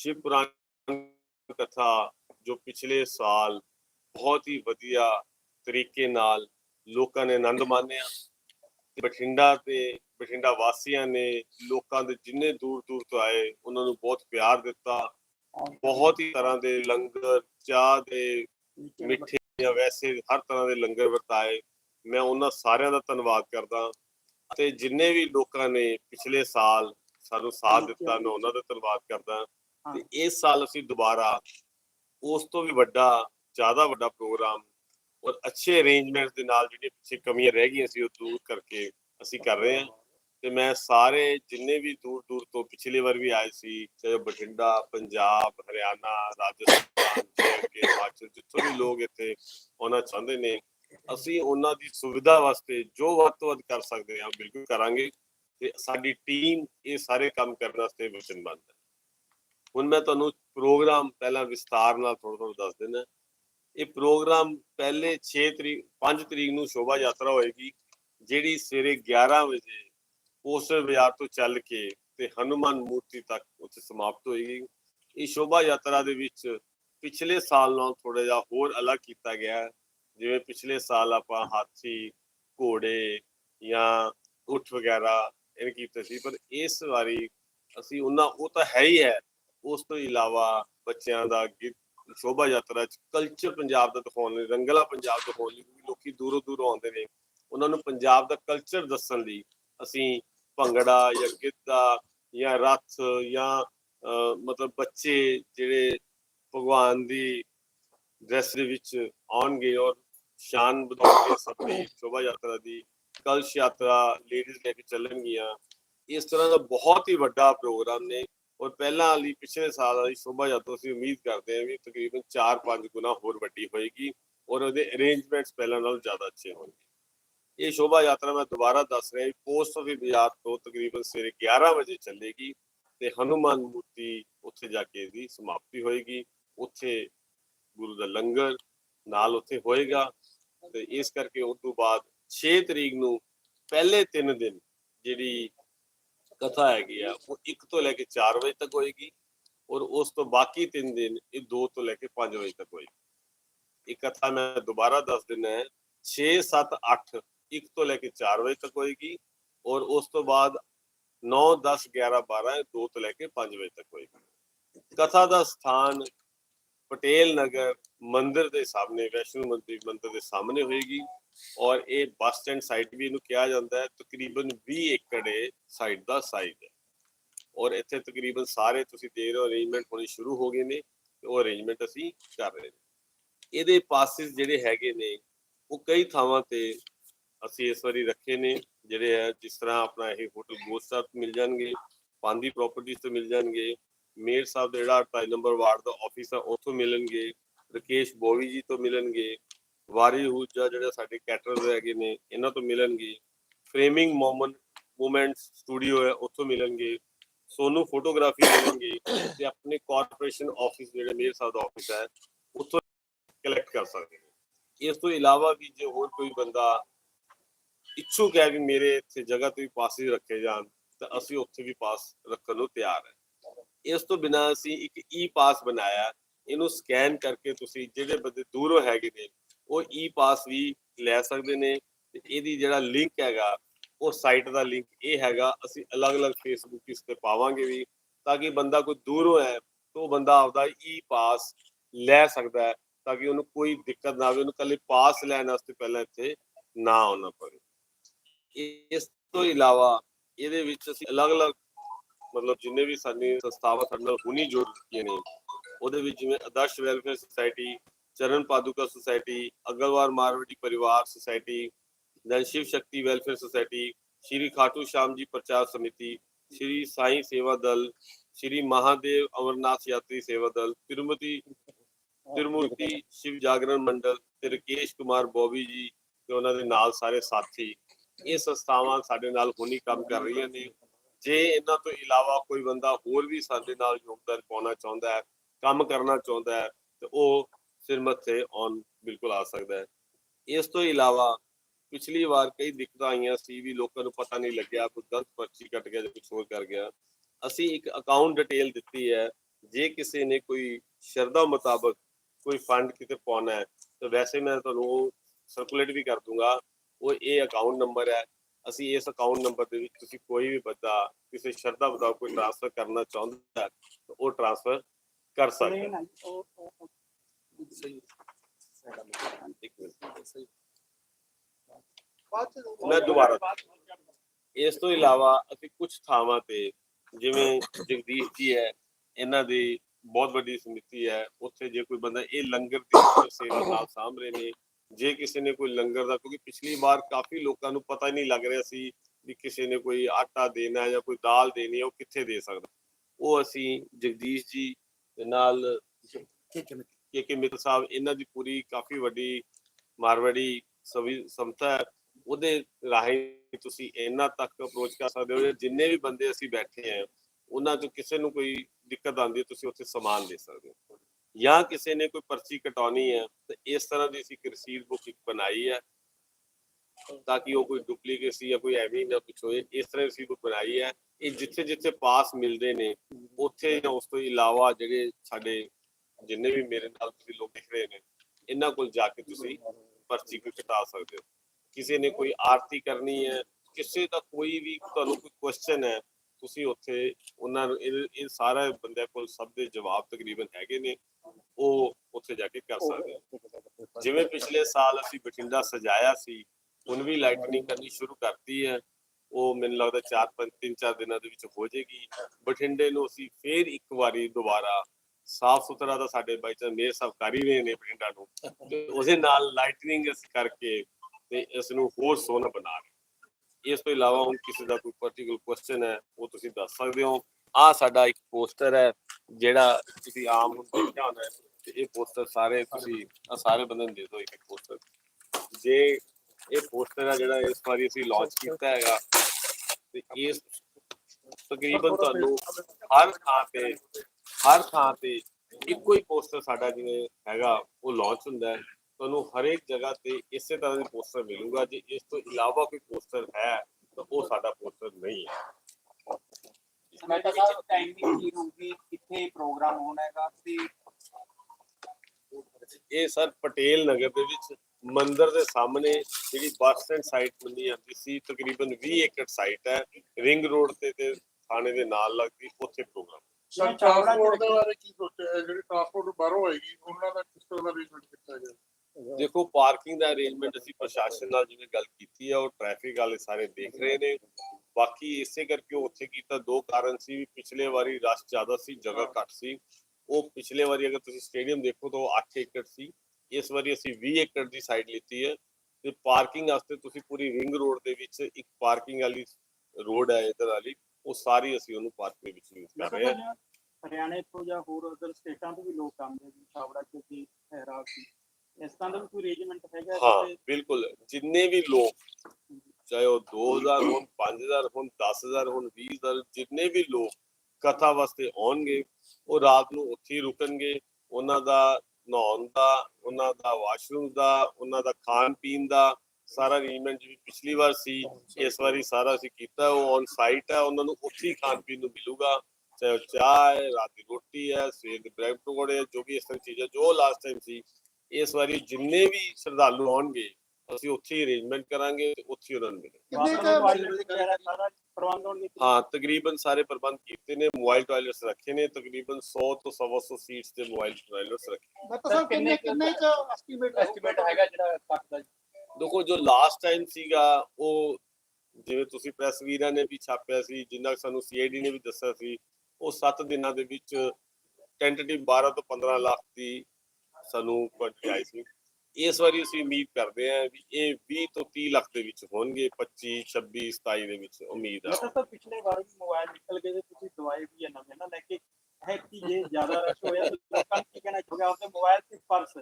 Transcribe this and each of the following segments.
ਸ਼ਿਵ ਪੁਰਾਣ ਕਥਾ ਜੋ ਪਿਛਲੇ ਸਾਲ ਬਹੁਤ ਹੀ ਵਧੀਆ ਤਰੀਕੇ ਨਾਲ ਲੋਕਾਂ ਨੇ ਆਨੰਦ ਮਾਣਿਆ ਤੇ ਬਠਿੰਡਾ ਤੇ ਬਠਿੰਡਾ ਵਾਸੀਆਂ ਨੇ ਲੋਕਾਂ ਦੇ ਜਿੰਨੇ ਦੂਰ ਦੂਰ ਤੋਂ ਆਏ ਉਹਨਾਂ ਨੂੰ ਬਹੁਤ ਪਿਆਰ ਦਿੱਤਾ ਬਹੁਤ ਹੀ ਤਰ੍ਹਾਂ ਦੇ ਲੰਗਰ ਚਾਹ ਦੇ ਮਿੱਠੇ ਜਾਂ ਵੈਸੇ ਹਰ ਤਰ੍ਹਾਂ ਦੇ ਲੰਗਰ ਵਰਤਾਏ ਮੈਂ ਉਹਨਾਂ ਸਾਰਿਆਂ ਦਾ ਧੰਨਵਾਦ ਕਰਦਾ ਅਤੇ ਜਿੰਨੇ ਵੀ ਲੋਕਾਂ ਨੇ ਪਿਛਲੇ ਸਾਲ ਸਾਨੂੰ ਸਾਥ ਦਿੱਤਾ ਮੈਂ ਉਹਨਾਂ ਦਾ ਧੰਨਵਾਦ ਕਰਦਾ ਤੇ ਇਸ ਸਾਲ ਅਸੀਂ ਦੁਬਾਰਾ ਉਸ ਤੋਂ ਵੀ ਵੱਡਾ, ਜ਼ਿਆਦਾ ਵੱਡਾ ਪ੍ਰੋਗਰਾਮ ਔਰ ਅੱਛੇ ਅਰੇਂਜਮੈਂਟਸ ਦੇ ਨਾਲ ਜਿਹੜੀਆਂ ਪਿੱਛੇ ਕਮੀਆਂ ਰਹਿ ਗਈਆਂ ਸੀ ਉਹ ਦੂਰ ਕਰਕੇ ਅਸੀਂ ਕਰ ਰਹੇ ਹਾਂ। ਤੇ ਮੈਂ ਸਾਰੇ ਜਿੰਨੇ ਵੀ ਦੂਰ ਦੂਰ ਤੋਂ ਪਿਛਲੇ ਵਾਰ ਵੀ ਆਏ ਸੀ, ਚਾਹੇ ਬਠਿੰਡਾ, ਪੰਜਾਬ, ਹਰਿਆਣਾ, ਰਾਜਸਥਾਨ ਕੇ ਹਿਮਾਚਲ, ਜਿੱਥੋਂ ਵੀ ਲੋਕ ਇੱਥੇ ਆਉਣਾ ਚਾਹੁੰਦੇ ਨੇ, ਅਸੀਂ ਉਹਨਾਂ ਦੀ ਸੁਵਿਧਾ ਵਾਸਤੇ ਜੋ ਵੱਧ ਤੋਂ ਵੱਧ ਕਰ ਸਕਦੇ ਹਾਂ, ਬਿਲਕੁਲ ਕਰਾਂਗੇ। ਤੇ ਸਾਡੀ ਟੀਮ ਇਹ ਸਾਰੇ ਕੰਮ ਕਰਨ ਵਾਸਤੇ ਵਚਨਬੱਧ ਹੈ। ਹੁਣ ਮੈਂ ਤੁਹਾਨੂੰ ਪ੍ਰੋਗਰਾਮ ਪਹਿਲਾਂ ਵਿਸਤਾਰ ਨਾਲ ਥੋੜਾ ਥੋੜਾ ਦੱਸ ਦਿੰਦਾ। ਇਹ ਪ੍ਰੋਗਰਾਮ ਪਹਿਲੇ 6 ਤਰੀਕ 5 ਤਰੀਕ ਨੂੰ ਸ਼ੋਭਾ ਯਾਤਰਾ ਹੋਏਗੀ, ਜਿਹੜੀ ਸਵੇਰੇ 11 ਵਜੇ ਪੋਸਟਰ ਬਾਜ਼ਾਰ ਤੋਂ ਚੱਲ ਕੇ ਤੇ ਹਨੂਮਾਨ ਮੂਰਤੀ ਤੱਕ ਉੱਥੇ ਸਮਾਪਤ ਹੋਏਗੀ। ਇਹ ਸ਼ੋਭਾ ਯਾਤਰਾ ਦੇ ਵਿੱਚ ਪਿਛਲੇ ਸਾਲ ਨਾਲ ਥੋੜਾ ਜਿਹਾ ਹੋਰ ਅਲੱਗ ਕੀਤਾ ਗਿਆ ਜਿਵੇਂ ਪਿਛਲੇ ਸਾਲ ਆਪਾਂ ਹਾਥੀ, ਘੋੜੇ ਜਾਂ ਊਠ ਵਗੈਰਾ ਇਹ ਕੀਤੇ ਸੀ ਪਰ ਇਸ ਵਾਰੀ ਅਸੀਂ ਉਹਨਾਂ, ਉਹ ਤਾਂ ਹੈ ਹੀ ਹੈ ਉਸ ਤੋਂ ਇਲਾਵਾ ਬੱਚਿਆਂ ਦਾ ਗਿ- ਸ਼ੋਭਾ ਯਾਤਰਾ ਚ ਕਲਚਰ ਪੰਜਾਬ ਦਾ ਦਿਖਾਉਣ ਲਈ, ਰੰਗਲਾ ਪੰਜਾਬ ਦਿਖਾਉਣ ਲਈ ਕਿਉਂਕਿ ਲੋਕੀ ਦੂਰੋਂ ਦੂਰੋਂ ਆਉਂਦੇ ਨੇ। ਉਹਨਾਂ ਨੂੰ ਪੰਜਾਬ ਦਾ ਕਲਚਰ ਦੱਸਣ ਲਈ ਅਸੀਂ ਭੰਗੜਾ ਜਾਂ ਗਿੱਧਾ ਜਾਂ ਰੱਥ ਜਾਂ ਮਤਲਬ ਬੱਚੇ ਜਿਹੜੇ ਭਗਵਾਨ ਦੀ ਡਰੈਸ ਦੇ ਵਿੱਚ ਆਉਣਗੇ ਔਰ ਸ਼ਾਨ ਵਧਾਉਣਗੇ, ਸਭੀ ਸ਼ੋਭਾ ਯਾਤਰਾ ਦੀ, ਕਲਸ਼ ਯਾਤਰਾ ਲੇਡੀਜ਼ ਲੈ ਕੇ ਚੱਲਣਗੀਆਂ। ਇਸ ਤਰ੍ਹਾਂ ਦਾ ਬਹੁਤ ਹੀ ਵੱਡਾ ਪ੍ਰੋਗਰਾਮ ਨੇ। ਔਰ ਪਹਿਲਾਂ ਵਾਲੀ, ਪਿਛਲੇ ਸਾਲ ਵਾਲੀ ਸ਼ੋਭਾ ਯਾਤਰਾ ਅਸੀਂ ਉਮੀਦ ਕਰਦੇ ਹਾਂ ਵੀ ਤਕਰੀਬਨ 4-5 ਗੁਣਾ ਹੋਰ ਵੱਡੀ ਹੋਏਗੀ ਔਰ ਉਹਦੇ ਅਰੇਂਜਮੈਂਟਸ ਪਹਿਲਾਂ ਨਾਲੋਂ ਜ਼ਿਆਦਾ ਅੱਛੇ ਹੋਣਗੇ। ਇਹ ਸ਼ੋਭਾ ਯਾਤਰਾ ਮੈਂ ਦੁਬਾਰਾ ਦੱਸ ਰਿਹਾ ਪੋਸਟ ਆਫਿਸ ਬਾਜ਼ਾਰ ਤੋਂ ਤਕਰੀਬਨ ਸਵੇਰੇ 11 ਵਜੇ ਚੱਲੇਗੀ ਤੇ ਹਨੂਮਾਨ ਮੂਰਤੀ ਉੱਥੇ ਜਾ ਕੇ ਇਹਦੀ ਸਮਾਪਤੀ ਹੋਏਗੀ। ਉੱਥੇ ਗੁਰੂ ਦਾ ਲੰਗਰ ਨਾਲ ਉੱਥੇ ਹੋਏਗਾ ਤੇ ਇਸ ਕਰਕੇ ਉਸ ਤੋਂ ਬਾਅਦ 6 ਤਰੀਕ ਨੂੰ ਪਹਿਲੇ 3 ਦਿਨ ਜਿਹੜੀ ਕਥਾ ਹੈਗੀ ਆ, ਉਹ 1 ਤੋਂ ਲੈ ਕੇ 4 ਵਜੇ ਤੱਕ ਹੋਏਗੀ ਔਰ ਉਸ ਤੋਂ ਬਾਕੀ 3 ਦਿਨ ਇਹ 2 ਤੋਂ ਲੈ ਕੇ 5 ਵਜੇ ਤੱਕ ਹੋਏਗੀ। ਇਹ ਕਥਾ ਮੈਂ ਦੁਬਾਰਾ ਦੱਸ ਦਿੰਦਾ ਹੈ 6 7 8 1 ਤੋਂ ਲੈ ਕੇ 4 ਵਜੇ ਤੱਕ ਹੋਏਗੀ ਔਰ ਉਸ ਤੋਂ ਬਾਅਦ 9 10 11 12 2 ਤੋਂ ਲੈ ਕੇ 5 ਵਜੇ ਤੱਕ ਹੋਏਗੀ। ਕਥਾ ਦਾ ਸਥਾਨ ਪਟੇਲ ਨਗਰ ਮੰਦਿਰ ਦੇ ਸਾਹਮਣੇ, ਵੈਸ਼ਨੂ ਮੰਦਿਰ ਮੰਦਿਰ ਦੇ ਸਾਹਮਣੇ ਹੋਏਗੀ। ਔਰ ਇਹ ਬੱਸ ਸਟੈਂਡ ਸਾਈਟ ਵੀ ਇਹਨੂੰ ਕਿਹਾ ਜਾਂਦਾ ਹੈ, ਤਕਰੀਬਨ 20 ਏਕੜ ਇਹ ਸਾਈਟ ਦਾ ਸਾਈਜ਼ ਹੈ। ਔਰ ਇੱਥੇ ਤਕਰੀਬਨ ਸਾਰੇ ਤੁਸੀਂ ਦੇਖ ਰਹੇ ਹੋ ਅਰੇਂਜਮੈਂਟ ਹੋਣੇ ਸ਼ੁਰੂ ਹੋ ਗਏ ਨੇ ਤੇ ਉਹ ਅਰੇਂਜਮੈਂਟ ਅਸੀਂ ਕਰ ਰਹੇ ਨੇ। ਇਹਦੇ ਪਾਸਿਸ ਜਿਹੜੇ ਹੈਗੇ ਨੇ, ਉਹ ਕਈ ਥਾਵਾਂ ਤੇ ਅਸੀਂ ਇਸ ਵਾਰੀ ਰੱਖੇ ਨੇ, ਜਿਹੜੇ ਹੈ, ਜਿਸ ਤਰ੍ਹਾਂ ਆਪਣਾ ਇਹ ਹੋਟਲ ਗੋਸਟਰ ਮਿਲ ਜਾਣਗੇ ਪਾਂਦੀ ਪ੍ਰਾਪਰਟੀਜ਼ ਤੋਂ ਮਿਲ ਜਾਣਗੇ ਮੇਰ ਸਾਹਿਬ ਦਾ ਜਿਹੜਾ 28 ਨੰਬਰ ਵਾਰਡ ਦਾ ਆਫਿਸ ਆ, ਉੱਥੋਂ ਮਿਲਣਗੇ, ਰਕੇਸ਼ ਬੋਵੀ ਜੀ ਤੋਂ ਮਿਲਣਗੇ ਵਾਰੀ ਹੂਜਾ ਜਿਹੜੇ ਸਾਡੇ ਕੈਟਰਸ ਹੈਗੇ ਨੇ, ਇਹਨਾਂ ਤੋਂ ਮਿਲਣਗੇ। ਫਰੇਮਿੰਗ ਮੋਮਨ ਮੂਮੈਂਟਸ ਸਟੂਡੀਓ ਹੈ, ਉੱਥੋਂ ਮਿਲਣਗੇ। ਸੋਨੂੰ ਫੋਟੋਗ੍ਰਾਫੀ ਮਿਲਣਗੇ ਤੇ ਆਪਣੇ ਕਾਰਪੋਰੇਸ਼ਨ ਆਫਿਸ ਜਿਹੜੇ ਮੇਰ ਸਾਹਿਬ ਦਾ ਆਫਿਸ ਹੈ, ਉੱਥੋਂ ਕਲੈਕਟ ਕਰ ਸਕਦੇ ਨੇ। ਇਸ ਤੋਂ ਇਲਾਵਾ ਵੀ ਜੇ ਹੋਰ ਕੋਈ ਬੰਦਾ ਇੱਛੁਕ ਹੈ ਵੀ ਮੇਰੇ ਇੱਥੇ ਜਗ੍ਹਾ ਤੇ ਵੀ ਪਾਸ ਰੱਖੇ ਜਾਣ, ਤਾਂ ਅਸੀਂ ਉੱਥੇ ਵੀ ਪਾਸ ਰੱਖਣ ਨੂੰ ਤਿਆਰ ਹੈ। ਇਸ ਤੋਂ ਬਿਨਾ ਅਸੀਂ ਇੱਕ ਈ ਪਾਸ ਬਣਾਇਆ, ਇਹਨੂੰ ਸਕੈਨ ਕਰਕੇ ਤੁਸੀਂ ਜਿਹੜੇ ਬੰਦੇ ਦੂਰੋਂ ਹੈਗੇ ਨੇ ਉਹ ਈ ਪਾਸ ਵੀ ਲੈ ਸਕਦੇ ਨੇ ਤੇ ਇਹਦੀ ਜਿਹੜਾ ਲਿੰਕ ਹੈਗਾ, ਉਹ ਸਾਈਟ ਦਾ ਲਿੰਕ ਇਹ ਹੈਗਾ, ਅਸੀਂ ਅਲੱਗ-ਅਲੱਗ ਫੇਸਬੁੱਕ ਇਸ ਤੇ ਪਾਵਾਂਗੇ ਵੀ, ਤਾਂ ਕਿ ਬੰਦਾ ਕੋਈ ਦੂਰੋਂ ਹੈ ਤਾਂ ਉਹ ਬੰਦਾ ਆਪਦਾ ਈ ਪਾਸ ਲੈ ਸਕਦਾ ਹੈ, ਤਾਂ ਕਿ ਉਹਨੂੰ ਕੋਈ ਦਿੱਕਤ ਨਾ ਆਵੇ, ਉਹਨੂੰ ਕੱਲੇ ਪਾਸ ਲੈਣ ਵਾਸਤੇ ਪਹਿਲਾਂ ਇੱਥੇ ਨਾ ਆਉਣਾ ਪਵੇ। ਇਸ ਤੋਂ ਇਲਾਵਾ ਇਹਦੇ ਵਿੱਚ ਅਸੀਂ ਅਲੱਗ-ਅਲੱਗ, ਮਤਲਬ ਜਿੰਨੇ ਵੀ ਸਾਡੀ ਸੰਸਥਾਵਾਂ ਸਾਡੇ ਨਾਲ ਹੁਣੀ ਜੁੜ ਚੁੱਕੀਆਂ ਨੇ, ਉਹਦੇ ਵਿੱਚ ਜਿਵੇਂ ਆਦਰਸ਼ ਵੈਲਫੇਅਰ ਸੁਸਾਇਟੀ ਚਰਨ ਪਾਦੂਕਾ ਸੁਸਾਇਟੀ ਅਗਲਵਾਰ ਮਾਰਵਾੜੀ ਪਰਿਵਾਰ ਸੁਸਾਇਟੀ ਦਨ ਸ਼ਿਵ ਸ਼ਕਤੀ ਵੈਲਫੇਅਰ ਸੁਸਾਇਟੀ ਸ਼੍ਰੀ ਖਾਟੂ ਸ਼ਾਮ ਜੀ ਪ੍ਰਚਾਰ ਸਮਿਤੀ ਸ਼੍ਰੀ ਸਾਈਂ ਸੇਵਾ ਦਲ ਸ਼੍ਰੀ ਮਹਾਦੇਵ ਅਮਰਨਾਥ ਯਾਤਰੀ ਸੇਵਾ ਦਲ ਤਿਰੂਮਤੀ ਤਿਰਮੂਰਤੀ ਸ਼ਿਵ ਜਾਗਰਣ ਮੰਡਲ ਤੇ ਰਕੇਸ਼ ਕੁਮਾਰ ਬੋਬੀ ਜੀ ਤੇ ਉਹਨਾਂ ਦੇ ਨਾਲ ਸਾਰੇ ਸਾਥੀ ਇਹ ਸੰਸਥਾਵਾਂ ਸਾਡੇ ਨਾਲ ਹੁਣੀ ਕੰਮ ਕਰ ਰਹੀਆਂ ਨੇ ਜੇ ਇਹਨਾਂ ਤੋਂ ਇਲਾਵਾ ਕੋਈ ਬੰਦਾ ਹੋਰ ਵੀ ਸਾਡੇ ਨਾਲ ਯੋਗਦਾਨ ਪਾਉਣਾ ਚਾਹੁੰਦਾ ਹੈ ਕੰਮ ਕਰਨਾ ਚਾਹੁੰਦਾ ਹੈ ਤੇ ਉਹ ਸਿਰਮਤ ਤੇ ਔਨ ਬਿਲਕੁਲ ਆ ਸਕਦਾ ਹੈ ਇਸ ਤੋਂ ਇਲਾਵਾ ਪਿਛਲੀ ਵਾਰ ਕਈ ਦਿੱਕਤਾਂ ਆਈਆਂ ਸੀ ਵੀ ਲੋਕਾਂ ਨੂੰ ਪਤਾ ਨਹੀਂ ਲੱਗਿਆ ਕੋਈ ਗਲਤ ਪਰਚੀ ਕੱਟ ਗਿਆ ਜਾਂ ਕੁਝ ਹੋਰ ਕਰ ਗਿਆ ਅਸੀਂ ਇੱਕ ਅਕਾਊਂਟ ਡਿਟੇਲ ਦਿੱਤੀ ਹੈ ਜੇ ਕਿਸੇ ਨੇ ਕੋਈ ਸ਼ਰਧਾ ਮੁਤਾਬਕ ਕੋਈ ਫੰਡ ਕਿਤੇ ਪਾਉਣਾ ਹੈ ਤਾਂ ਵੈਸੇ ਮੈਂ ਤੁਹਾਨੂੰ ਸਰਕੂਲੇਟ ਵੀ ਕਰ ਦੂੰਗਾ ਉਹ ਇਹ ਅਕਾਊਂਟ ਨੰਬਰ ਹੈ ਅਸੀਂ ਇਸ ਅਕਾਊਂਟ ਨੰਬਰ ਦੇ ਵਿੱਚ ਤੁਸੀਂ ਕੋਈ ਵੀ ਬੰਦਾ ਕਿਸੇ ਸ਼ਰਧਾ ਮੁਤਾਬਕ ਕੋਈ ਟ੍ਰਾਂਸਫਰ ਕਰਨਾ ਚਾਹੁੰਦਾ ਹੈ ਤਾਂ ਉਹ ਟ੍ਰਾਂਸਫਰ ਕਰ ਸਕਦਾ ਹੈ। ਮੈਂ ਦੁਬਾਰਾ ਇਸ ਤੋਂ ਇਲਾਵਾ ਅਸੀਂ ਕੁਝ ਥਾਵਾਂ ਤੇ ਜਿਵੇਂ ਜਗਦੀਸ਼ ਜੀ ਹੈ, ਇਹਨਾਂ ਦੀ ਬਹੁਤ ਵੱਡੀ ਸਮਿਤੀ ਹੈ, ਉੱਥੇ ਜੇ ਕੋਈ ਬੰਦਾ ਇਹ ਲੰਗਰ ਦੀ ਸੇਵਾ ਨਾਲ ਸਾਂਭ ਰਹੇ ਨੇ, ਜੇ ਕਿਸੇ ਨੇ ਕੋਈ ਲੰਗਰ ਦਾ, ਕਿਉਂਕਿ ਪਿਛਲੀ ਵਾਰ ਕਾਫੀ ਲੋਕਾਂ ਨੂੰ ਪਤਾ ਹੀ ਨਹੀਂ ਲੱਗ ਰਿਹਾ ਸੀ ਵੀ ਕਿਸੇ ਨੇ ਕੋਈ ਆਟਾ ਦੇਣਾ ਜਾਂ ਕੋਈ ਦਾਲ ਦੇਣੀ ਉਹ ਕਿੱਥੇ ਦੇ ਸਕਦਾ ਉਹ ਅਸੀਂ ਜਗਦੀਸ਼ ਜੀ ਦੇ ਨਾਲ ਕੇ ਕੇ ਮਿੱਤਲ ਸਾਹਿਬ, ਇਹਨਾਂ ਦੀ ਪੂਰੀ ਕਾਫੀ ਵੱਡੀ ਮਾਰਵਾੜੀ ਸਵੀ ਸੰਸਥਾ ਹੈ। ਉਹਦੇ ਰਾਹੀਂ ਤੁਸੀਂ ਇਹਨਾਂ ਤੱਕ ਅਪਰੋਚ ਕਰ ਸਕਦੇ ਹੋ ਜਿੰਨੇ ਵੀ ਬੰਦੇ ਅਸੀਂ ਬੈਠੇ ਆ ਉਹਨਾਂ ਚੋਂ ਕਿਸੇ ਨੂੰ ਕੋਈ ਦਿੱਕਤ ਆਉਂਦੀ ਤੁਸੀਂ ਉੱਥੇ ਸਮਾਨ ਦੇ ਸਕਦੇ ਹੋ। ਜਾਂ ਕਿਸੇ ਨੇ ਕੋਈ ਪਰਚੀ ਕਟਾਉਣੀ ਹੈ, ਤਾਂ ਇਸ ਤਰ੍ਹਾਂ ਦੀ ਅਸੀਂ ਰਸੀਦ ਬੁੱਕ ਇੱਕ ਬਣਾਈ ਹੈ, ਤਾਂ ਕਿ ਉਹ ਕੋਈ ਡੁਪਲੀਕੇਸੀ ਜਾਂ ਕੋਈ ਐਵੇਂ ਨਾ ਕੁਛ ਹੋਏ, ਇਸ ਤਰ੍ਹਾਂ ਰਸੀਦ ਬੁੱਕ ਬਣਾਈ ਹੈ। ਇਹ ਜਿੱਥੇ ਜਿੱਥੇ ਪਾਸ ਮਿਲਦੇ ਨੇ, ਉੱਥੇ ਜਾਂ ਉਸ ਤੋਂ ਇਲਾਵਾ ਜਿਹੜੇ ਸਾਡੇ ਜਿੰਨੇ ਵੀ ਮੇਰੇ ਨਾਲ ਤੁਸੀਂ ਲੋਕ ਦਿਖ ਰਹੇ ਨੇ, ਇਹਨਾਂ ਕੋਲ ਜਾ ਕੇ ਤੁਸੀਂ ਪਰਚੀ ਕੋਈ ਕਟਾ ਸਕਦੇ ਹੋ। ਕਿਸੇ ਨੇ ਕੋਈ ਆਰਤੀ ਕਰਨੀ ਹੈ, ਕਿਸੇ ਦਾ ਕੋਈ ਵੀ ਤੁਹਾਨੂੰ ਕੋਈ ਕੁਐਸਚਨ ਹੈ, ਤੁਸੀਂ ਉੱਥੇ ਉਹਨਾਂ ਨੂੰ, ਇਹ ਸਾਰਾ ਬੰਦਿਆਂ ਕੋਲ ਸਭ ਦੇ ਜਵਾਬ ਤਕਰੀਬਨ ਹੈਗੇ ਨੇ, ਉਹ ਉੱਥੇ ਜਾ ਕੇ ਕਰ ਸਕਦੇ ਹੋ ਜਿਵੇਂ ਪਿਛਲੇ ਸਾਲ ਅਸੀਂ ਬਠਿੰਡਾ ਸਜਾਇਆ ਸੀ, ਹੁਣ ਵੀ ਲਾਈਟਨਿੰਗ ਕਰਨੀ ਸ਼ੁਰੂ ਕਰਤੀ ਹੈ, ਉਹ ਮੈਨੂੰ ਲੱਗਦਾ 4 5 3 4 ਦਿਨਾਂ ਦੇ ਵਿੱਚ ਹੋ ਜਾਏਗੀ। ਬਠਿੰਡੇ ਨੂੰ ਅਸੀਂ ਫੇਰ ਇੱਕ ਵਾਰੀ ਦੁਬਾਰਾ ਸਾਫ਼ ਸੁਥਰਾ ਤਾਂ ਸਾਡੇ ਬਾਈ ਚਾਂਸ ਮੇਅਰ ਸਾਹਿਬ ਕਰ ਨੇ ਬਠਿੰਡਾ ਨੂੰ। ਤੇ ਉਹਦੇ ਨਾਲ ਲਾਈਟਨਿੰਗ ਅਸੀਂ ਕਰਕੇ ਤੇ ਇਸ ਨੂੰ ਹੋਰ ਸੋਹਣਾ ਬਣਾ ਰਹੇ ਇਸ ਤੋਂ ਇਲਾਵਾ ਹੁਣ ਕਿਸੇ ਦਾ ਕੋਈ ਪਾਰਟਿਕੂਲਰ ਕੁਐਸਚਨ ਹੈ, ਉਹ ਤੁਸੀਂ ਦੱਸ ਸਕਦੇ ਹੋ। ਆ ਸਾਡਾ ਇੱਕ ਪੋਸਟਰ ਹੈ, ਜਿਹੜਾ ਤੁਸੀਂ ਆਮ ਹੁਣ ਦੇਖਿਆ ਹੋਣਾ ਤੇ ਇਹ ਪੋਸਟਰ ਸਾਰੇ ਤੁਸੀਂ ਆ ਸਾਰੇ ਬੰਦੇ ਨੂੰ ਦੇ ਦਿਓ ਇੱਕ ਪੋਸਟਰ ਜੇ ਇਹ ਪੋਸਟਰ ਹੈ ਜਿਹੜਾ ਇਸ ਵਾਰੀ ਅਸੀਂ ਲਾਂਚ ਕੀਤਾ ਹੈਗਾ, ਤੇ ਇਸ ਤਕਰੀਬਨ ਤੁਹਾਨੂੰ ਹਰ ਥਾਂ ਤੇ ਹਰ ਥਾਂ ਤੇ ਇੱਕੋ ਹੀ ਪੋਸਟਰ ਸਾਡਾ ਜਿਵੇਂ ਹੈਗਾ ਉਹ ਲਾਂਚ ਹੁੰਦਾ ਹੈ। ਤੁਹਾਨੂੰ ਹਰੇਕ ਜਗ੍ਹਾ ਤੇ ਇਸੇ ਤਰ੍ਹਾਂ ਦੇ ਪੋਸਟਰ ਮਿਲੂਗਾ। ਜੇ ਇਸ ਤੋਂ ਇਲਾਵਾ ਕੋਈ ਪੋਸਟਰ ਹੈ ਤਾਂ ਉਹ ਸਾਡਾ ਪੋਸਟਰ ਨਹੀਂ ਹੈ। ਮੈਂ ਤਾਂ ਸਾਹਿਬ ਟਾਈਮਿੰਗ ਕੀ ਹੋਊਗੀ ਕਿੱਥੇ ਪ੍ਰੋਗਰਾਮ ਹੋਣਾ ਹੈਗਾ ਤੇ ਇਹ ਸਰ ਪਟੇਲ ਨਗਰ ਦੇ ਵਿੱਚ ਮੰਦਿਰ ਦੇ ਸਾਹਮਣੇ ਜਿਹੜੀ ਬੱਸ ਸਟੈਂਡ ਸਾਈਟ ਮੰਨੀ ਜਾਂਦੀ ਸੀ ਤਕਰੀਬਨ 20 ਏਕੜ ਸਾਈਟ ਹੈ। ਰਿੰਗ ਰੋਡ ਤੇ ਤੇ ਥਾਣੇ ਦੇ ਨਾਲ ਲੱਗਦੀ ਉੱਥੇ ਪ੍ਰੋਗਰਾਮ ਸਰ ਟ੍ਰਾਂਸਪੋਰਟ ਦੇ ਬਾਰੇ ਕੀ ਸੋਚਿਆ ਹੈ? ਜਿਹੜੀ ਟ੍ਰਾਂਸਪੋਰਟ ਬਾਹਰੋਂ ਆਏਗੀ ਉਹਨਾਂ ਦਾ ਕਿਸ ਤਰ੍ਹਾਂ ਦਾ ਅਰੇਂਜਮੈਂਟ ਕੀਤਾ ਗਿਆ? ਦੇਖੋ ਪਾਰਕਿੰਗ ਦਾ ਅਰੇਂਜਮੈਂਟ ਅਸੀਂ ਪ੍ਰਸ਼ਾਸਨ ਨਾਲ ਜਿਵੇਂ ਗੱਲ ਕੀਤੀ ਹੈ ਉਹ ਟ੍ਰੈਫਿਕ ਵਾਲੇ ਸਾਰੇ ਦੇਖ ਰਹੇ ਨੇ। ਬਾਕੀ ਇਸੇ ਕਰਕੇ ਉਹ ਉੱਥੇ ਕੀਤਾ। ਦੋ ਕਾਰਨ ਸੀ ਵੀ ਪਿਛਲੇ ਵਾਰੀ ਰਸ਼ ਜ਼ਿਆਦਾ ਸੀ ਜਗ੍ਹਾ ਘੱਟ ਸੀ। ਉਹ ਪਿਛਲੇ ਵਾਰੀ ਅਗਰ ਤੁਸੀਂ ਸਟੇਡੀਅਮ ਦੇਖੋ ਤਾਂ ਉਹ 8 ਏਕੜ ਸੀ। ਇਸ ਵਾਰੀ ਅਸੀਂ 20 ਏਕੜ ਦੀ ਸਾਈਡ ਲਿੱਤੀ ਹੈ। ਤੇ ਪਾਰਕਿੰਗ ਵਾਸਤੇ ਤੁਸੀਂ ਪੂਰੀ ਰਿੰਗ ਰੋਡ ਦੇ ਵਿੱਚ ਇੱਕ ਪਾਰਕਿੰਗ ਵਾਲੀ ਰੋਡ ਹੈ ਇਧਰ ਵਾਲੀ ਉਹ ਸਾਰੀ ਅਸੀਂ ਉਹਨੂੰ ਪਾਰਕ ਦੇ ਵਿੱਚ ਕਰ ਰਹੇ ਹਾਂ ਹਰਿਆਣੇ ਤੋਂ ਜਾਂ ਹੋਰ ਅਦਰ ਸਟੇਟਾਂ ਤੋਂ ਵੀ ਲੋਕ ਆਉਂਦੇ ਜੀ ਛਾਵੜਾ ਕਿਉਂਕਿ ਹੈਰਾਬ ਸੀ ਇਸ ਤਰ੍ਹਾਂ ਦਾ ਵੀ ਕੋਈ ਅਰੇਂਜਮੈਂਟ ਹੈਗਾ ਹਾਂ ਬਿਲਕੁਲ। ਜਿੰਨੇ ਵੀ ਲੋਕ ਚਾਹੇ ਉਹ 2000 ਹੋਣ 5000 ਹੋਣ 10000 ਹੋਣ 20000 ਜਿੰਨੇ ਵੀ ਲੋਕ ਕਥਾ ਵਾਸਤੇ ਆਉਣਗੇ ਉਹ ਰਾਤ ਨੂੰ ਉੱਥੇ ਹੀ ਰੁਕਣਗੇ। ਉਹਨਾਂ ਦਾ ਨਹਾਉਣ ਦਾ ਉਹਨਾਂ ਦਾ ਵਾਸ਼ਰੂਮ ਦਾ ਉਹਨਾਂ ਦਾ ਖਾਣ ਪੀਣ ਦਾ ਸਾਰਾ ਅਰੇਂਜਮੈਂਟ ਜਿਵੇਂ ਪਿਛਲੀ ਵਾਰ ਸੀ ਇਸ ਵਾਰੀ ਸਾਰਾ ਅਸੀਂ ਕੀਤਾ। ਉਹ ਔਨ ਸਾਈਟ ਹੈ ਉਹਨਾਂ ਨੂੰ ਉੱਥੇ ਹੀ ਖਾਣ ਪੀਣ ਨੂੰ ਮਿਲੂਗਾ। ਚਾਹੇ ਉਹ ਚਾਹ ਹੈ ਰਾਤ ਦੀ ਰੋਟੀ ਹੈ ਸਵੇਰ ਦੇ ਬ੍ਰੈਡ ਪਕੌੜੇ ਹੈ, ਜੋ ਵੀ ਇਸ ਤਰ੍ਹਾਂ ਦੀ ਚੀਜ਼ਾਂ ਜੋ ਲਾਸਟ ਟਾਈਮ ਸੀ ਇਸ ਵਾਰੀ ਜਿੰਨੇ ਵੀ ਸ਼ਰਧਾਲੂ ਆਉਣਗੇ ਅਸੀਂ ਉੱਥੇ ਹੀ ਅਰੇਂਜਮੈਂਟ ਕਰਾਂਗੇ ਤੇ ਉੱਥੇ ਹੀ ਉਹਨਾਂ ਨੂੰ ਮਿਲਾਂਗੇ ਕਿੰਨੇ ਬਾਥਰੂਮ, ਕੁ ਟਾਇਲਟ ਵਗੈਰਾ ਸਾਰਾ ਪ੍ਰਬੰਧ ਹੋਣਗੇ ਹਾਂ ਤਕਰੀਬਨ ਸਾਰੇ ਪ੍ਰਬੰਧ ਕੀਤੇ ਨੇ ਮੋਬਾਈਲ ਟਾਇਲਟਸ ਰੱਖੇ ਨੇ ਤਕਰੀਬਨ 100 ਤੋਂ 150 ਸੀਟਸ ਤੇ ਮੋਬਾਈਲ ਟਾਇਲਟਸ ਰੱਖੇ ਮੈਂ ਤਾਂ ਸਰ ਕਿੰਨੇ ਕਿੰਨੇ ਚ ਐਸਟੀਮੇਟ ਐਸਟੀਮੇਟ ਹੈਗਾ ਜਿਹੜਾ ਤੱਕ ਦਾ ਦੇਖੋ ਜੋ ਲਾਸਟ ਟਾਈਮ ਸੀਗਾ ਉਹ ਜਿਵੇਂ ਤੁਸੀਂ ਪ੍ਰੈਸ ਵੀਰਾਂ ਨੇ ਵੀ ਛਾਪਿਆ ਸੀ ਜਿੰਨਾ ਕੁ ਸਾਨੂੰ ਸੀਆਈਡੀ ਨੇ ਵੀ ਦੱਸਿਆ ਸੀ ਉਹ 7 ਦਿਨਾਂ ਦੇ ਵਿੱਚ ਟੈਂਟੇਟਿਵ 12 ਤੋਂ 15 ਲੱਖ ਦੀ ਸਾਨੂੰ ਕੁਆਂਟੀਟੀ ਆਈ ਸੀ। ਇਸ ਵਾਰੀ ਅਸੀਂ ਉਮੀਦ ਕਰਦੇ ਹਾਂ ਵੀ ਇਹ 20 ਤੋਂ 30 ਲੱਖ ਦੇ ਵਿੱਚ ਹੋਣਗੇ 25 26 27 ਦੇ ਵਿੱਚ ਉਮੀਦ ਆ। ਮਤਲਬ ਤਾਂ ਪਿਛਲੇ ਵਾਰ ਵੀ ਮੋਬਾਈਲ ਨਿਕਲ ਗਏ ਤੇ ਤੁਸੀਂ ਦਵਾਈ ਵੀ ਨਵੇਂ ਨਾ ਲੈ ਕੇ ਹੈ ਕਿ ਜੇ ਜ਼ਿਆਦਾ ਰਸ਼ ਹੋਇਆ ਤਾਂ ਲੋਕਾਂ ਨੂੰ ਕੀ ਕਹਿਣਾ ਚਾਹੋਗੇ? ਆਪਣੇ ਮੋਬਾਈਲ ਤੇ ਪਰਸ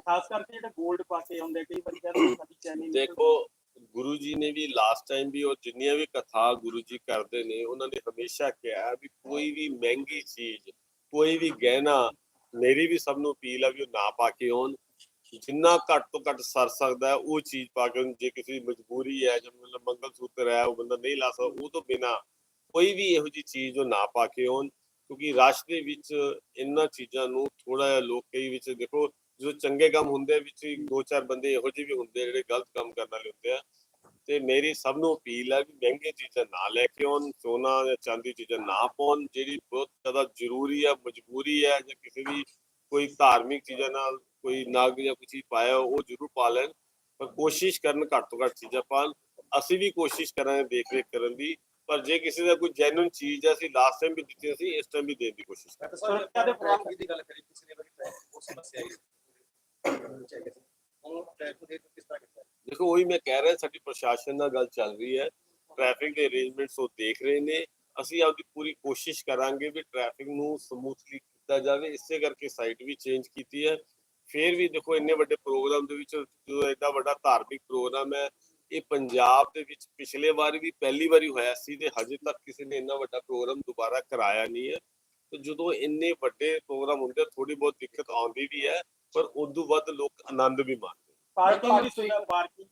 ਖਾਸ ਕਰਕੇ ਜਿਹੜੇ 골ਡ ਪਾ ਕੇ ਆਉਂਦੇ ਕਈ ਵਾਰੀ ਕਹਿੰਦੇ ਸਾਡੀ ਚੈਨੀ ਦੇਖੋ ਗੁਰੂ ਜੀ ਨੇ ਵੀ ਲਾਸਟ ਟਾਈਮ ਵੀ ਉਹ ਜਿੰਨੀਆਂ ਵੀ ਕਥਾ ਗੁਰੂ ਜੀ ਕਰਦੇ ਨੇ ਉਹਨਾਂ ਨੇ ਹਮੇਸ਼ਾ ਕਿਹਾ ਵੀ ਕੋਈ ਵੀ ਮਹਿੰਗੀ ਚੀਜ਼ ਕੋਈ ਵੀ ਗਹਿਣਾ ਮੇਰੀ ਵੀ ਸਭ ਨੂੰ ਅਪੀਲ ਆ ਵੀ ਉਹ ਨਾ ਪਾ ਕੇ ਆਉਣ। ਜਿੰਨਾ ਘੱਟ ਤੋਂ ਘੱਟ ਸਰ ਸਕਦਾ ਹੈ, ਉਹ ਚੀਜ਼ ਪਾ ਕੇ ਜੇ ਕਿਸੇ ਦੀ ਮਜਬੂਰੀ ਹੈ ਜਿਵੇਂ ਮਤਲਬ ਮੰਗਲ ਸੂਤਰ ਹੈ ਉਹ ਬੰਦਾ ਨਹੀਂ ਲਾ ਸਕਦਾ ਉਹ ਤੋਂ ਬਿਨਾ ਕੋਈ ਵੀ ਇਹੋ ਜੀ ਚੀਜ਼ ਉਹ ਨਾ ਪਾ ਕੇ ਆਉਣ। ਕਿਉਂਕਿ ਰਾਸ਼ ਦੇ ਵਿੱਚ ਇਹਨਾਂ ਚੀਜ਼ਾਂ ਨੂੰ ਥੋੜਾ ਜਿਹਾ ਲੋਕ ਕਈ ਵਿੱਚ ਦੇਖੋ ਜੋ ਚੰਗੇ ਕੰਮ ਹੁੰਦੇ ਵਿੱਚ ਦੋ ਚਾਰ ਬੰਦੇ ਇਹੋ ਜਿਹੇ ਵੀ ਹੁੰਦੇ ਆ ਜਿਹੜੇ ਗਲਤ ਕੰਮ ਕਰਨ ਵਾਲੇ ਹੁੰਦੇ ਆ। ਤੇ ਮੇਰੀ ਸਭ ਨੂੰ ਅਪੀਲ ਹੈ ਵੀ ਮਹਿੰਗੇ ਚੀਜ਼ਾਂ ਨਾ ਲੈ ਕੇ ਆਉਣ, ਸੋਨਾ ਜਾਂ ਚਾਂਦੀ ਚੀਜ਼ਾਂ ਨਾ ਪਾਉਣ, ਜਿਹੜੀ ਬਹੁਤ ਜ਼ਿਆਦਾ ਜ਼ਰੂਰੀ ਹੈ, ਮਜਬੂਰੀ ਹੈ ਜਾਂ ਕਿਸੇ ਦੀ ਕੋਈ ਧਾਰਮਿਕ ਚੀਜ਼ਾਂ ਨਾਲ ਕੋਈ ਨਗ ਜਾਂ ਕੋਈ ਪਾਇਆ ਉਹ ਜ਼ਰੂਰ ਪਾ ਲੈਣ। ਪਰ ਕੋਸ਼ਿਸ਼ ਕਰਨ, ਘੱਟ ਤੋਂ ਘੱਟ ਚੀਜ਼ਾਂ ਪਾਣ ਅਸੀਂ ਵੀ ਕੋਸ਼ਿਸ਼ ਕਰਾਂਗੇ ਦੇਖ ਰੇਖ ਕਰਨ ਦੀ, ਪਰ ਜੇ ਕਿਸੇ ਦਾ ਕੋਈ ਜੈਨੂਇਨ ਚੀਜ਼ ਹੈ, ਅਸੀਂ ਲਾਸਟ ਟਾਈਮ ਵੀ ਦਿੱਤੀ ਸੀ ਇਸ ਟਾਈਮ ਵੀ ਦੇਣ ਦੀ ਕੋਸ਼ਿਸ਼ ਕਰਾਂਗੇ। ਸੁਰੱਖਿਆ ਦੇ ਪ੍ਰਬੰਧ ਦੀ ਗੱਲ ਕਰੀ, ਪਿਛਲੇ ਵਾਰੀ ਟ੍ਰੈਫਿਕ ਉਹ ਸਮੱਸਿਆ ਆਈ ਚਾਹੀਏ ਸੀ ਉਹ ਟ੍ਰੈਫਿਕ ਕਿਸ ਤਰ੍ਹਾਂ ਕੀਤਾ? ਦੇਖੋ, ਉਹੀ ਮੈਂ ਕਹਿ ਰਿਹਾ, ਸਾਡੀ ਪ੍ਰਸ਼ਾਸਨ ਨਾਲ ਗੱਲ ਚੱਲ ਰਹੀ ਹੈ। ਟ੍ਰੈਫਿਕ ਦੇ ਅਰੇਂਜਮੈਂਟਸ ਉਹ ਦੇਖ ਰਹੇ ਨੇ। ਅਸੀਂ ਆਪਦੀ ਪੂਰੀ ਕੋਸ਼ਿਸ਼ ਕਰਾਂਗੇ ਵੀ ਟ੍ਰੈਫਿਕ ਨੂੰ ਸਮੂਥਲੀ ਕੀਤਾ ਜਾਵੇ। ਇਸੇ ਕਰਕੇ ਸਾਈਟ ਵੀ ਚੇਂਜ ਕੀਤੀ ਹੈ। ਫਿਰ ਵੀ ਦੇਖੋ, ਇੰਨੇ ਵੱਡੇ ਪ੍ਰੋਗਰਾਮ ਦੇ ਵਿੱਚ ਜੋ ਐਡਾ ਵੱਡਾ ਧਾਰਮਿਕ ਪ੍ਰੋਗਰਾਮ ਹੈ, ਇਹ ਪੰਜਾਬ ਦੇ ਵਿੱਚ ਪਿਛਲੇ ਵਾਰ ਵੀ ਪਹਿਲੀ ਵਾਰੀ ਹੋਇਆ ਸੀ ਤੇ ਹਜੇ ਤੱਕ ਕਿਸੇ ਨੇ ਇੰਨਾ ਵੱਡਾ ਪ੍ਰੋਗਰਾਮ ਦੁਬਾਰਾ ਕਰਾਇਆ ਨਹੀਂ ਹੈ। ਤੇ ਜਦੋਂ ਇੰਨੇ ਵੱਡੇ ਪ੍ਰੋਗਰਾਮ ਹੁੰਦੇ ਥੋੜੀ ਬਹੁਤ ਦਿੱਕਤ ਆਉਂਦੀ ਵੀ ਹੈ। ਪਰ ਉਦੋਂ ਵੱਧ ਲੋਕ ਆਨੰਦ ਵੀ ਮਾਣਦੇ ਪਾਰਕਿੰਗ ਦੀ ਪਾਰਕਿੰਗ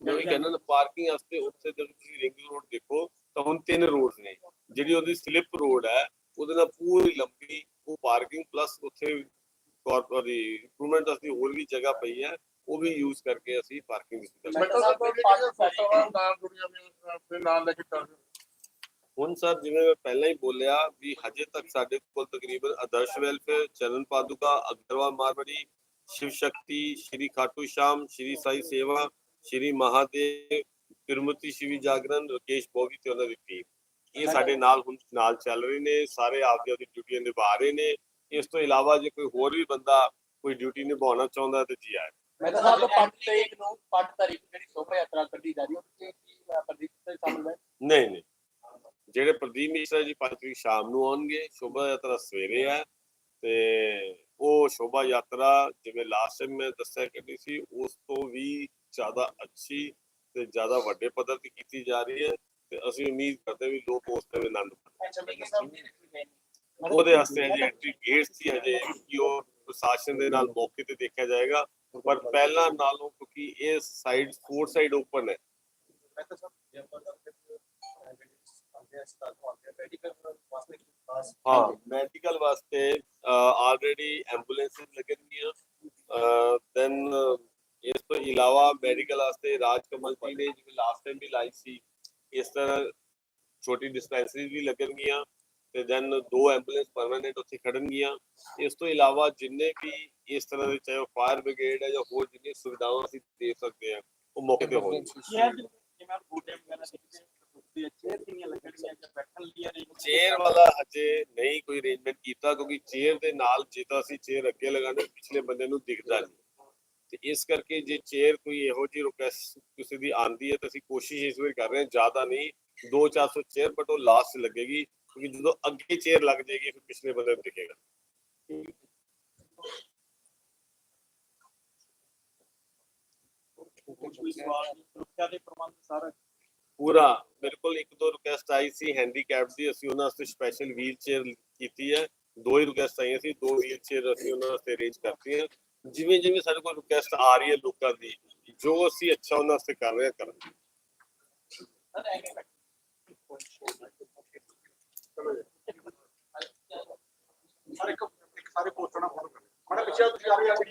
ਮੈਂ ਵੀ ਕਹਿੰਦਾ ਨਾ ਪਾਰਕਿੰਗ ਵਾਸਤੇ ਉੱਥੇ ਜਦੋਂ ਤੁਸੀਂ ਰਿੰਗ ਰੋਡ ਦੇਖੋ ਤਾਂ ਹੁਣ ਤਿੰਨ ਰੋਡਸ ਨੇ। ਜਿਹੜੀ ਉਹਦੀ ਸਲਿੱਪ ਰੋਡ ਹੈ ਉਹਦੇ ਨਾਲ ਪੂਰੀ ਲੰਬੀ ਉਹ ਪਾਰਕਿੰਗ ਪਲੱਸ ਉੱਥੇ ਕਾਰਪੋਰੇਟ ਇੰਪਰੂਵਮੈਂਟ ਵਾਸਤੇ ਹੋਰ ਵੀ ਜਗ੍ਹਾ ਪਈ ਹੈ ਉਹ ਵੀ ਯੂਜ਼ ਕਰਕੇ ਅਸੀਂ ਪਾਰਕਿੰਗ ਦੀ ਸੁਵਿਧਾ ਮੈਂ ਤਾਂ ਸਾਹਿਬ ਤੁਹਾਡੇ ਸੰਸਥਾਵਾਂ ਨਾਲ ਜੁੜੀਆਂ ਵੀ ਆਪਣੇ ਨਾਲ ਲੈ ਕੇ ਚੱਲ। ਹੁਣ ਸਰ ਜਿਵੇਂ ਮੈਂ ਪਹਿਲਾਂ ਹੀ ਬੋਲਿਆ ਵੀ ਹਜੇ ਤੱਕ ਸਾਡੇ ਕੋਲ ਤਕਰੀਬਨ ਆਦਰਸ਼ ਵੈਲਫੇਅਰ ਚਰਨ ਪਾਦੁਕਾ ਅਗਰਵਾਲ ਮਾਰਵੜੀ ਸ਼ਿਵ ਸ਼ਕਤੀ ਸ਼੍ਰੀ ਖਾਟੂ ਸ਼ਾਮ ਸ਼੍ਰੀ ਸਾਈ ਸੇਵਾ ਸ਼੍ਰੀ ਮਹਾਦੇਵ ਤਿਰਮਤੀ ਸ਼ਿਵੀ ਜਾਗਰਣ ਰਕੇਸ਼ ਬੋਗੀ ਤੇ ਉਹਨਾਂ ਦੀ ਟੀਮ ਇਹ ਸਾਡੇ ਨਾਲ ਹੁਣ ਨਾਲ ਚੱਲ ਰਹੇ ਨੇ ਸਾਰੇ ਆਪਦੀ ਆਪਦੀ ਡਿਊਟੀਆਂ ਨਿਭਾ ਰਹੇ ਨੇ। ਇਸ ਤੋਂ ਇਲਾਵਾ ਜੇ ਕੋਈ ਹੋਰ ਵੀ ਬੰਦਾ ਕੋਈ ਡਿਊਟੀ ਨਿਭਾਉਣਾ ਚਾਹੁੰਦਾ ਤੇ ਜੀ ਆਏ ਮੈਂ ਤਾਂ ਸਾਹਿਬ ਪੰਜ ਤਰੀਕ ਨੂੰ ਪੰਜ ਤਾਰੀਖ ਜਿਹੜੀ ਸ਼ੋਭਾ ਯਾਤਰਾ ਕੱਢੀ ਜਾ ਰਹੀ ਹੈ ਉਹਦੇ ਚ ਕੀ ਪ੍ਰਦੀਪ ਤੇ ਸ਼ਾਮਲ ਹੈ? ਨਹੀਂ ਨਹੀਂ। ਜਿਹੜੇ ਪ੍ਰਦੀਪ ਮਿਸ਼ਰਾ ਜੀ ਪੰਜ ਤਰੀਕ ਸ਼ਾਮ ਨੂੰ ਆਉਣਗੇ ਸ਼ੋਭਾ ਯਾਤਰਾ ਸਵੇਰੇ ਹੈ ਤੇ ਉਹ ਸ਼ੋਭਾ ਯਾਤਰਾ ਜਿਵੇਂ ਲਾਸਟ ਟਾਈਮ ਮੈਂ ਦੱਸਿਆ ਕਰਨੀ ਸੀ ਉਸ ਤੋਂ ਵੀ ਜ਼ਿਆਦਾ ਅੱਛੀ ਤੇ ਜ਼ਿਆਦਾ ਵੱਡੇ ਪੱਧਰ ਤੇ ਕੀਤੀ ਜਾ ਰਹੀ ਹੈ ਤੇ ਅਸੀਂ ਉਮੀਦ ਕਰਦੇ ਵੀ ਲੋਕ ਉਸ ਤੇ ਆਨੰਦ ਉਹਦੇ ਵਾਸਤੇ ਹਜੇ ਐਂਟਰੀ ਗੇਟ ਸੀ ਹਜੇ ਕਿ ਉਹ ਪ੍ਰਸ਼ਾਸਨ ਦੇ ਨਾਲ ਮੌਕੇ ਤੇ ਦੇਖਿਆ ਜਾਏਗਾ ਪਰ ਪਹਿਲਾਂ ਨਾਲੋਂ ਕਿਉਂਕਿ ਇਹ ਸਾਈਡ ਫੋਰ ਸਾਈਡ ਓਪਨ ਹੈ। ਵਾਸਤੇ ਖਾਸ ਹਾਂ ਮੈਡੀਕਲ ਵਾਸਤੇ ਆਲਰੇਡੀ ਐਂਬੂਲੈਂਸਸ ਲੱਗਣਗੀਆਂ ਦੈਨ ਇਸ ਤੋਂ ਇਲਾਵਾ ਮੈਡੀਕਲ ਵਾਸਤੇ ਰਾਜ ਕਮਲ ਜੀ ਨੇ ਜਿਵੇਂ ਲਾਸਟ ਟਾਈਮ ਵੀ ਲਾਈ ਸੀ ਇਸ ਤਰ੍ਹਾਂ ਛੋਟੀ ਡਿਸਪੈਂਸਰੀਜ਼ ਵੀ ਲੱਗਣਗੀਆਂ ਤੇ ਦੈਨ ਦੋ ਐਂਬੂਲੈਂਸ ਪਰਮਾਨੈਂਟ ਉੱਥੇ ਖੜਨਗੀਆਂ ਇਸ ਤੋਂ ਇਲਾਵਾ ਜਿੰਨੇ ਵੀ ਇਸ ਤਰ੍ਹਾਂ ਦੇ ਚਾਹੇ ਫਾਇਰ ਬ੍ਰਿਗੇਡ ਹੈ ਜਾਂ ਹੋਰ ਜਿੰਨੀਆਂ ਸੁਵਿਧਾਵਾਂ ਅਸੀਂ ਦੇ ਸਕਦੇ ਹਾਂ ਉਹ ਮੌਕੇ ਤੇ ਹੋਣਗੀਆਂ ਸ਼ਹਿਰ ਦੇ ਵਿੱਚ ਜਿਵੇਂ ਬੂਟੇ ਵਗੈਰਾ ਦੇਖਦੇ ਹਾਂ ਕੁਰਸੀ ਚੇਅਰ ਕਿੰਨੀਆਂ ਲੱਗਣਗੀਆਂ ਜਾਂ ਬੈਠਣ ਲਈ arrangement ਚੇਅਰ ਵਾਲਾ ਹਜੇ ਨਹੀਂ ਕੋਈ ਅਰੇਂਜਮੈਂਟ ਕੀਤਾ ਕਿਉਂਕਿ ਚੇਅਰ ਦੇ ਨਾਲ ਜੇ ਤਾਂ ਅਸੀਂ ਚੇਅਰ ਅੱਗੇ ਲਗਾਣੇ ਪਿਛਲੇ ਬੰਦੇ ਨੂੰ ਦਿਖਦਾ ਨਹੀਂ। ਤੇ ਇਸ ਕਰਕੇ ਜੇ ਚੇਅਰ ਕੋਈ ਇਹੋ ਜਿਹੀ ਰਿਕੁਐਸਟ ਕਿਸੇ ਦੀ ਆਂਦੀ ਹੈ ਤਾਂ ਅਸੀਂ ਕੋਸ਼ਿਸ਼ ਇਸ ਵਾਰ ਕਰ ਰਹੇ ਹਾਂ ਜ਼ਿਆਦਾ ਨਹੀਂ 2-400 ਚੇਅਰ ਬਟ ਉਹ ਲਾਸਟ ਲੱਗੇਗੀ ਕਿਉਂਕਿ ਜਦੋਂ ਅੱਗੇ ਚੇਅਰ ਲੱਗ ਜਾਏਗੀ ਫਿਰ ਪਿਛਲੇ ਬੰਦੇ ਨੂੰ ਦਿਖੇਗਾ। ਕੋਈ ਸਵਾਲ ਸੁਰੱਖਿਆ ਦੇ ਪ੍ਰਬੰਧ ਸਾਰਾ ਪੂਰਾ ਕੋਲ ਇੱਕ ਦੋ ਰਿਕੁਐਸਟ ਆਈ ਸੀ ਹੈਂਡੀਕੈਪ ਦੀ, ਅਸੀਂ ਉਹਨਾਂ ਵਾਸਤੇ ਸਪੈਸ਼ਲ ਵੀਲ ਚੇਅਰ ਕੀਤੀ ਹੈ। ਦੋ ਹੀ ਰਿਕੁਐਸਟ ਆਈਆਂ ਸੀ, ਦੋ ਵੀਲ ਚੇਅਰ ਅਸੀਂ ਉਹਨਾਂ ਵਾਸਤੇ ਅਰੇਂਜ ਕਰਤੀ ਹੈ ਜਿਵੇਂ ਜਿਵੇਂ ਸਾਡੇ ਕੋਲ ਰਿਕੁਐਸਟ ਆ ਰਹੀ ਹੈ ਲੋਕਾਂ ਦੀ, ਜੋ ਅਸੀਂ ਅੱਛਾ ਉਹਨਾਂ ਵਾਸਤੇ ਕਰ ਰਹੇ ਹਾਂ, ਕਰਾਂਗੇ। ਸਰ ਐਵੇਂ ਸਾਰੇ ਇੱਕ ਇੱਕ ਸਾਰੇ ਕਰੋ ਮਾੜਾ ਪਿੱਛੇ ਤੁਸੀਂ ਆ ਰਹੇ